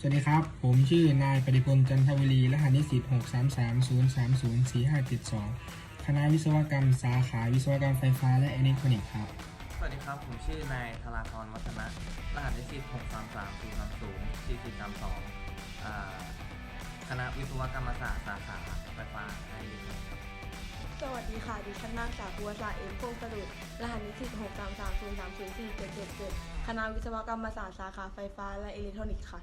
สวัสดีครับ ผมชื่อนายปฏิพลจันทวลีรหัสนิสิต633 030 4572 คณะวิศวกรรมสาขาวิศวกรรมไฟฟ้าและอิเล็กทรอนิกส์ครับ สวัสดีครับ ผมชื่อนายธราธรวัฒนะรหัสนิสิต633-030-4432อ่าคณะวิศวกรรมศาสตร์สาขาไฟฟ้าไอเล็กทรอนิกส์สวัสดีค่ะ ดิฉันนางสาวบัวสาเอ็มพงประดุษรหัสนิสิต6 3 3 0 3 0 4 7 7 7 คณะวิศวกรรมศาสตร์สาขาไฟฟ้าและอิเล็กทรอนิกส์ค่ะ